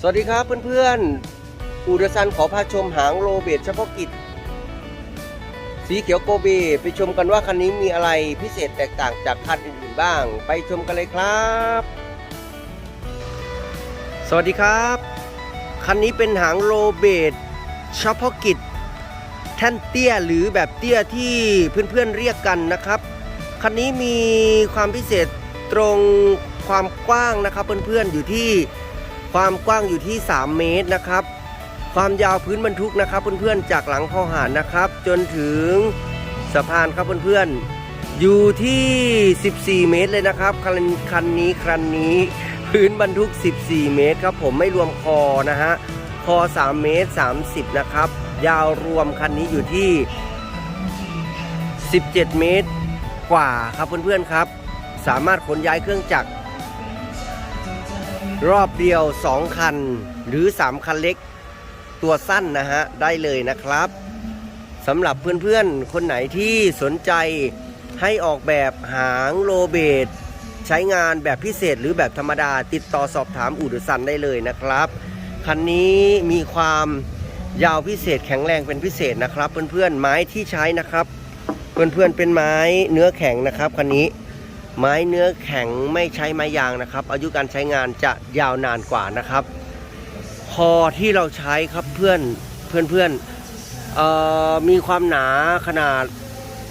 สวัสดีครับเพื่อนๆ อูดซันขอพาชมหางโรเบตเฉพาะกิจ สีเขียวโกเบ ไปชมกันว่าคันนี้มีอะไรพิเศษแตกต่างจากคันอื่นๆบ้าง ไปชมกันเลยครับ สวัสดีครับ คันนี้เป็นหางโรเบตเฉพาะกิจ แท่นเตี้ยหรือแบบเตี้ยที่เพื่อนๆเรียกกันนะครับ คันนี้มีความพิเศษตรงความกว้างนะครับเพื่อนๆอยู่ที่ ความกว้างอยู่ที่ 3 เมตรนะครับ ความยาวพื้นบรรทุกนะครับ เพื่อนๆจากหลังคอหารนะครับ จนถึงสะพานครับเพื่อนๆอยู่ที่ 14 เมตรเลยนะครับคันคันนี้คันนี้ พื้นบรรทุก 14 เมตรครับ ผมไม่รวมคอนะฮะคอ 3 เมตร 30 นะครับ ยาวรวมคันนี้อยู่ที่ 17 เมตรกว่าครับเพื่อนๆครับ สามารถขนย้ายเครื่องจักร รอบเดียว 2 คัน หรือ 3 คันเล็ก ตัวสั้นนะฮะ ได้เลยนะครับสำหรับเพื่อนๆ คนไหนที่สนใจให้ออกแบบหางโลเบตใช้งานแบบพิเศษหรือแบบธรรมดา ติดต่อสอบถามอูดซันได้เลยนะครับ คันนี้มีความยาวพิเศษแข็งแรงเป็นพิเศษนะครับ เพื่อนๆไม้ที่ใช้นะครับ เพื่อนๆเป็นไม้เนื้อแข็งนะครับคันนี้ ไม้เนื้อแข็งไม่ใช้ไม้ยางนะครับ อายุการใช้งานจะยาวนานกว่านะครับ คอที่เราใช้ครับเพื่อนเพื่อนเพื่อนออมีความหนาขนาด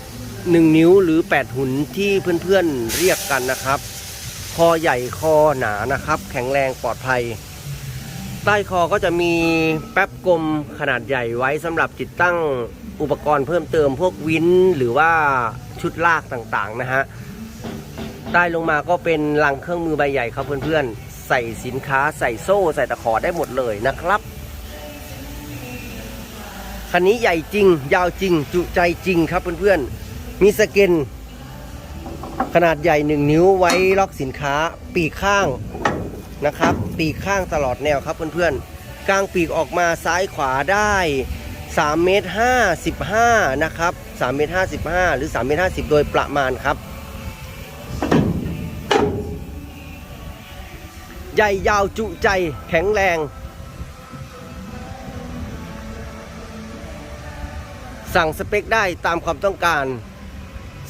1 นิ้วหรือ 8 หุ่นที่เพื่อนๆเรียกกันนะครับ คอใหญ่คอหนานะครับ แข็งแรงปลอดภัย ใต้คอก็จะมีแป๊บกลมขนาดใหญ่ไว้สำหรับติดตั้งอุปกรณ์เพิ่มเติมพวกวินหรือว่าชุดลากต่างๆนะฮะ ใต้ลงมาก็เป็นลังเครื่องมือใบใหญ่ครับเพื่อนๆ ใส่สินค้าใส่โซ่ใส่ตะขอได้หมดเลยนะครับ คันนี้ใหญ่จริง ยาวจริง จุใจจริงครับเพื่อนๆ มีสเกนขนาดใหญ่ 1 นิ้วไว้ล็อกสินค้าปีกข้างนะครับ ปีกข้างตลอดแนวครับเพื่อนๆ กลางปีกออกมาซ้ายขวาได้3เมตร55 นะครับ3เมตร55 หรือ3เมตร50 โดยประมาณครับ ใหญ่ยาวจุใจแข็งแรง สั่งสเปคได้ตามความต้องการ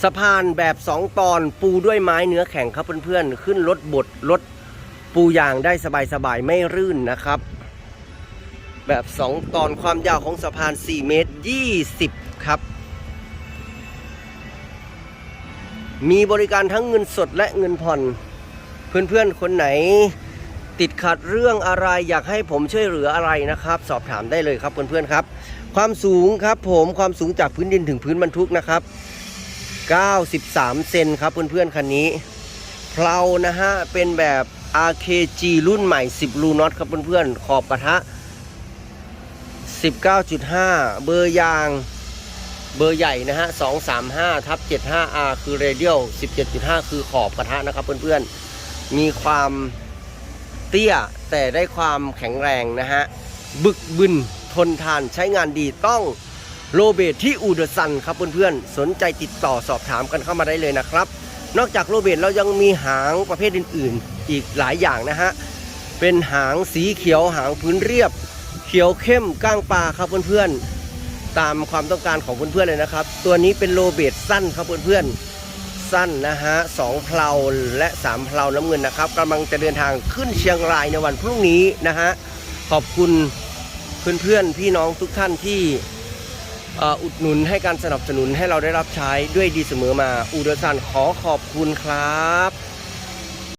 สะพานแบบ 2 ตอนปูด้วยไม้เนื้อแข็งครับเพื่อนๆ ขึ้นรถบดรถปูยางได้สบายๆ ไม่รื่นนะครับ แบบ 2 ตอนความยาวของสะพาน 4 เมตร 20 ครับ มีบริการทั้งเงินสดและเงินผ่อนเพื่อนๆ คนไหน ติดขัดเรื่องอะไรอยากให้ผมช่วยเหลืออะไรนะครับ สอบถามได้เลยครับเพื่อนๆครับ ความสูงครับผมความสูงจากพื้นดินถึงพื้นบรรทุกนะครับ 93 เซนครับเพื่อนๆคันนี้เพลานะฮะเป็นแบบ RKG รุ่นใหม่ 10รูน็อตครับเพื่อนๆขอบกระทะ 19.5 เบอร์ยางเบอร์ใหญ่นะฮะ 235ทับ 75R คือเรเดียล17.5 คือขอบกระทะนะครับเพื่อนๆ มีความ เตี้ยแต่ได้ความแข็งแรงนะฮะ บึกบึนทนทานใช้งานดีต้องโลเบตที่อูเดอร์ซันครับเพื่อนๆ สนใจติดต่อสอบถามกันเข้ามาได้เลยนะครับ นอกจากโลเบตเรายังมีหางประเภทอื่นๆ อีกหลายอย่างนะฮะ เป็นหางสีเขียวหางพื้นเรียบ เขียวเข้มก้างปลาครับเพื่อนๆ ตามความต้องการของเพื่อนๆเลยนะครับ ตัวนี้เป็นโลเบตสั้นครับเพื่อนๆ สั้นนะฮะสองเพลาและสามเพลาน้ำเงินนะครับกำลังจะเดินทางขึ้นเชียงรายในวันพรุ่งนี้นะฮะขอบคุณเพื่อนๆพี่น้องทุกท่านที่อ่ออุดหนุนให้การสนับสนุนให้เราได้รับใช้ด้วยดีเสมอมาอูเดอร์ซันขอขอบคุณครับ